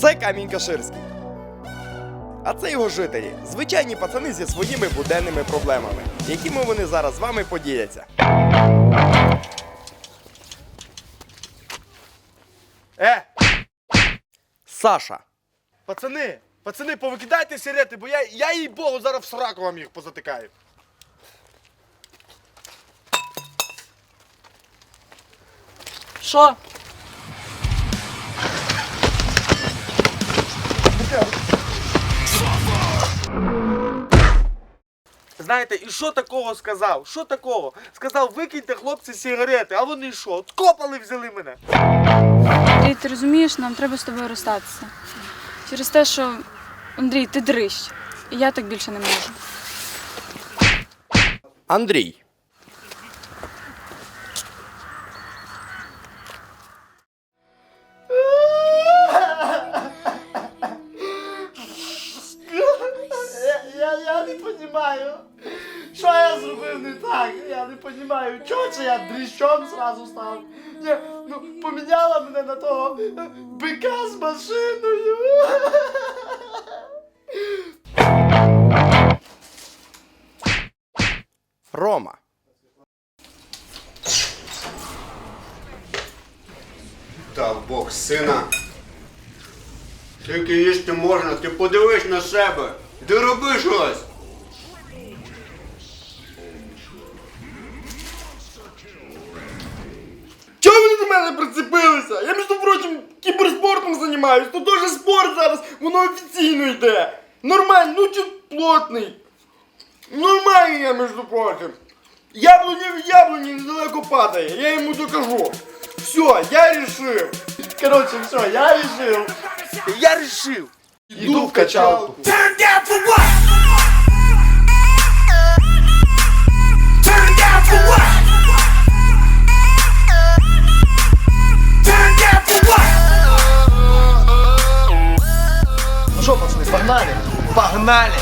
Це Камінь Каширський. А це його жителі, звичайні пацани зі своїми буденними проблемами, якими вони зараз з вами поділяться. Е, Саша. пацани, пацани, повикидайте сирети, бо я, я їй богу зараз в сраку вам їх позатикаю. Що? Знаєте, і що такого сказав? Що такого? Сказав, викиньте хлопці сигарети, а вони що? От копали взяли мене. Андрій, ти розумієш, нам треба з тобою розстатися. Через те, що Андрій, ти дрищ. І я так більше не можу. Андрій. Не розумію. Що я зробив не так? Я не розумію. Чого це я дріщом зразу став? Ні, ну, поміняла мене на того бика з машиною. Рома. Дав Бог сина. Тільки їсти можна, ти подивись на себе. Ти роби щось. ви до мене прицепилися? Я, між прочим, кіберспортом займаюсь. Тут теж спорт зараз, воно офіційно йде. Нормально, ну чи плотний. Нормальний я, між прочим. Яблуня в яблуні недалеко падає, я йому докажу. Все, я решил. Короче, все, я решил. Я решил. Иду в качалку. Погнали!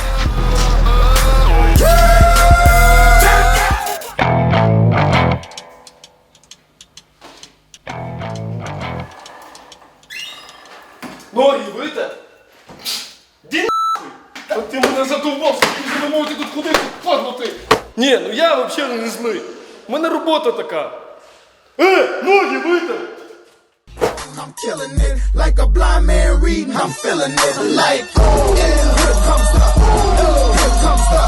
Ноги витер? Ді нахуй! Та ти мене задовбав, скільки ви можете тут ходити, падло ти! Ні, ну я взагалі не злий. У мене робота така. Е, ноги витер! I'm killing it like a blind man reading. I'm feeling it like, oh, yeah, here Oh, oh, oh, oh, oh, oh.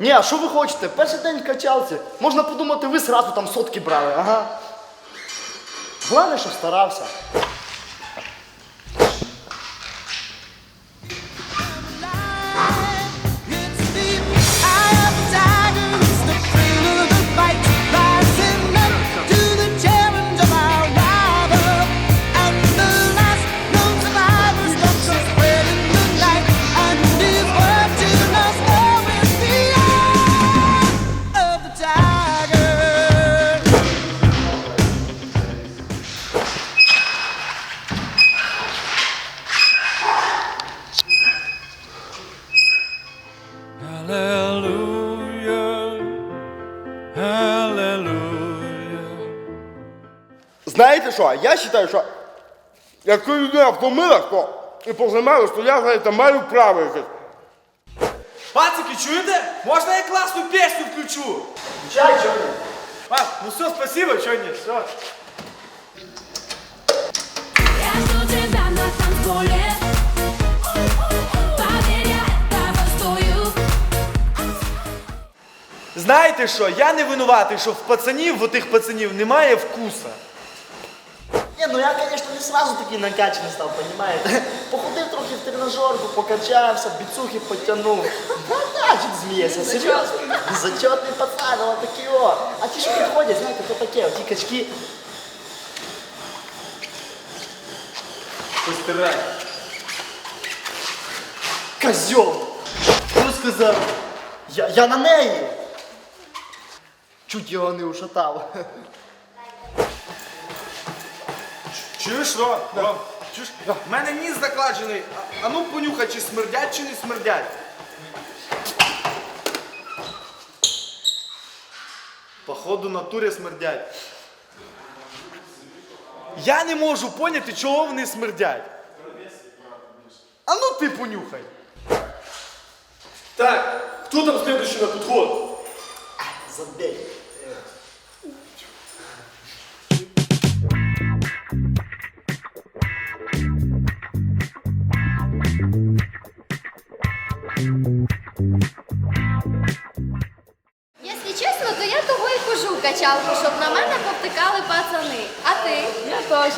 Ні, а що ви хочете? Перший день в качалці. Можна подумати, ви сразу там сотки брали, ага. Головне, що старався. Знаєте що? Я вважаю, що якщо людина втомилась, то і позаймалась, то я, знаєте, маю право якесь. Пацики, чуєте? Можна я класну пісню включу? Чай, чай. А, ну все, спасибо, ні, все. Знаєте що, я не винуватий, що в пацанів, в отих пацанів немає вкуса. Не, ну я, конечно, не сразу такий накачаний став, понимаете? Походив трохи в тренажерку, покачався, біцухи потягнув. Накачик змієся, серйозно. Зачетний пацан, але такий о. А ті, що підходять, знаєте, то таке, оті качки. Постирай. Козьол! Що сказав? Я, я на неї! Чуть його не ушатав. Чуєш, що? Чуєш? В мене ніс закладений. А, а ну понюхай, чи смердять, чи не смердять. Походу натурі смердять. Я не можу поняти, чого вони смердять. А ну ти понюхай. Так, хто там следующий на підход? Забей. Качалку, щоб на мене повтикали пацани. А ти? Я теж.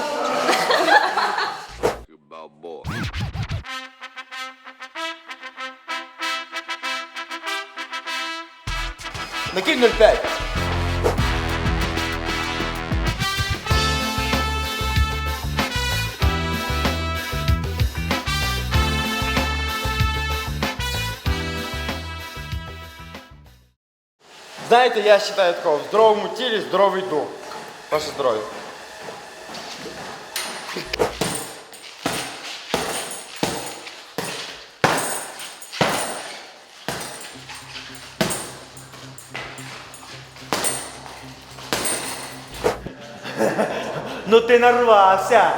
Накинь 0,5. Знаєте, я вважаю такого, в здоровому тілі здоровий дух. Ваше здоров'я. Ну ти нарвався.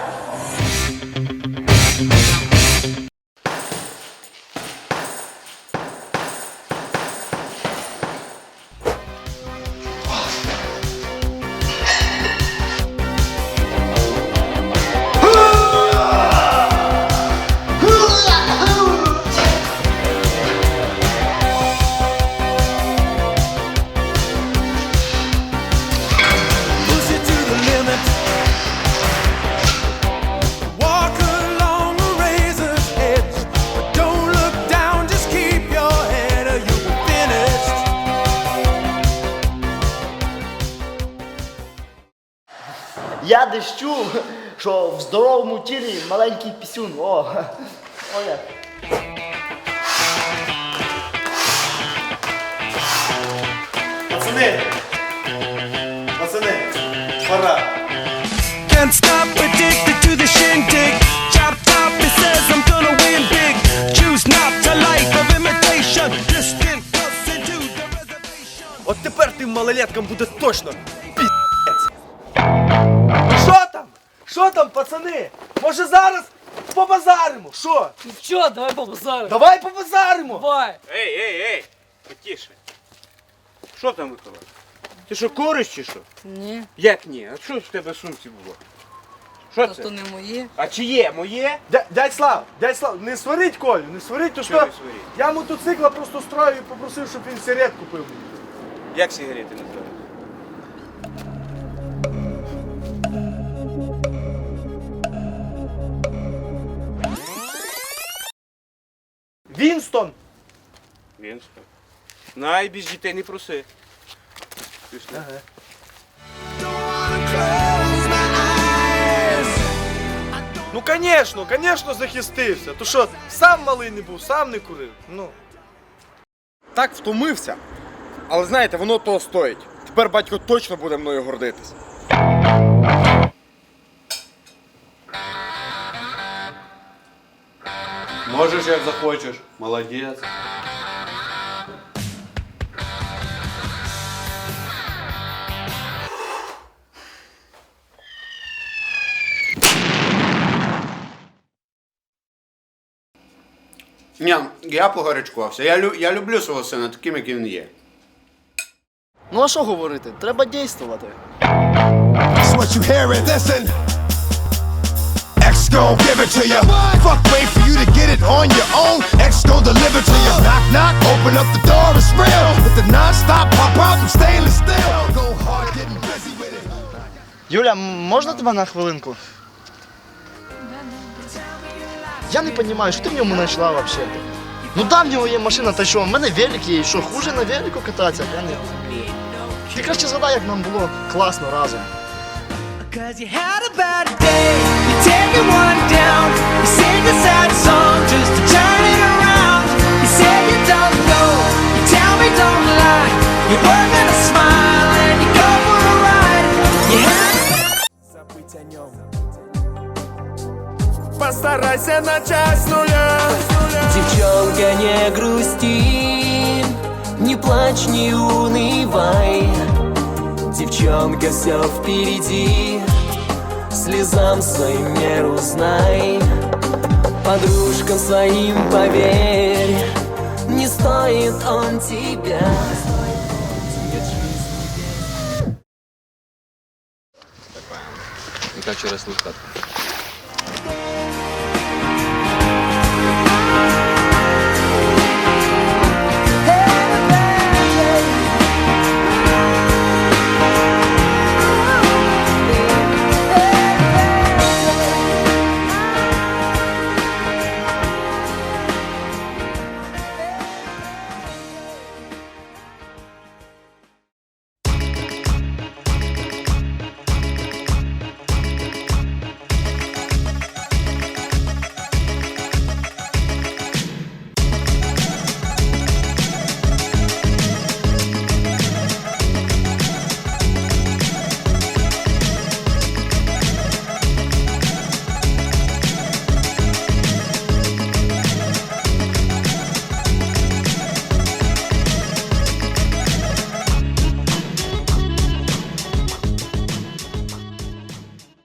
Я десь чув, що в здоровому тілі маленький пісюн. О, о як. Пацани! Пацани! Пора! Can't stop addicted to the shindig. Chop top, it says I'm gonna win big. Choose not a life of imitation. Distant close into the reservation. От тепер тим малолеткам буде точно пі***ць. Що там, пацани? Може зараз побазаримо? Що? Що, давай побазаримо. Давай побазаримо! Давай. Ей, ей, ей! Потіше. Що там Микола? Ти що, куриш чи що? Ні, Як ні? А що в тебе в сумці було? Що то це? не моє. А чиє? Моє? Дя- Дядь Слав, дядь Слав, не сваріть Колю, не сваріть, то Що що? не сваріть? Я мотоцикла просто строю і попросив, щоб він сигарет купив. Як сигарети називаються? Вінстон! Вінська. Най без дітей не проси. Пішли. Ну, звісно, звісно, захистився. То що, сам малий не був, сам не курив. Ну. Так втомився. Але знаєте, воно того стоїть. Тепер батько точно буде мною гордитись. Як захочеш. Молодець. Ні, я погарячкувався. Я, лю- я люблю свого сина таким, як він є. Ну а що говорити? Треба дійствувати. That's what you hearing. Listen. X gon' give it to you. Fuck, wait for you to get it on your own. X gon' deliver to you. Knock, knock, open up the door, it's real. With the non-stop pop out and stainless steel. Go hard, getting busy with it. Юля, можна тебе на хвилинку? Я не розумію, що ти в ньому знайшла взагалі? Ну да, в нього є машина, та що, в мене велик є, і що, хуже на велику кататися? Я не розумію. Ти краще згадай, як нам було класно разом. Cause you had a bad day, you're taking one down. You sing a sad song just to turn it around. You say you don't know, you tell me don't lie. You're working a smile and you go for a ride. You had Постарайся начать с нуля Девчонка, не грусти, не плачь, не унывай. Девчонка, все впереди, слезам своим меру знай. Подружкам своим поверь, не стоит он тебя. Яка вчора слухати?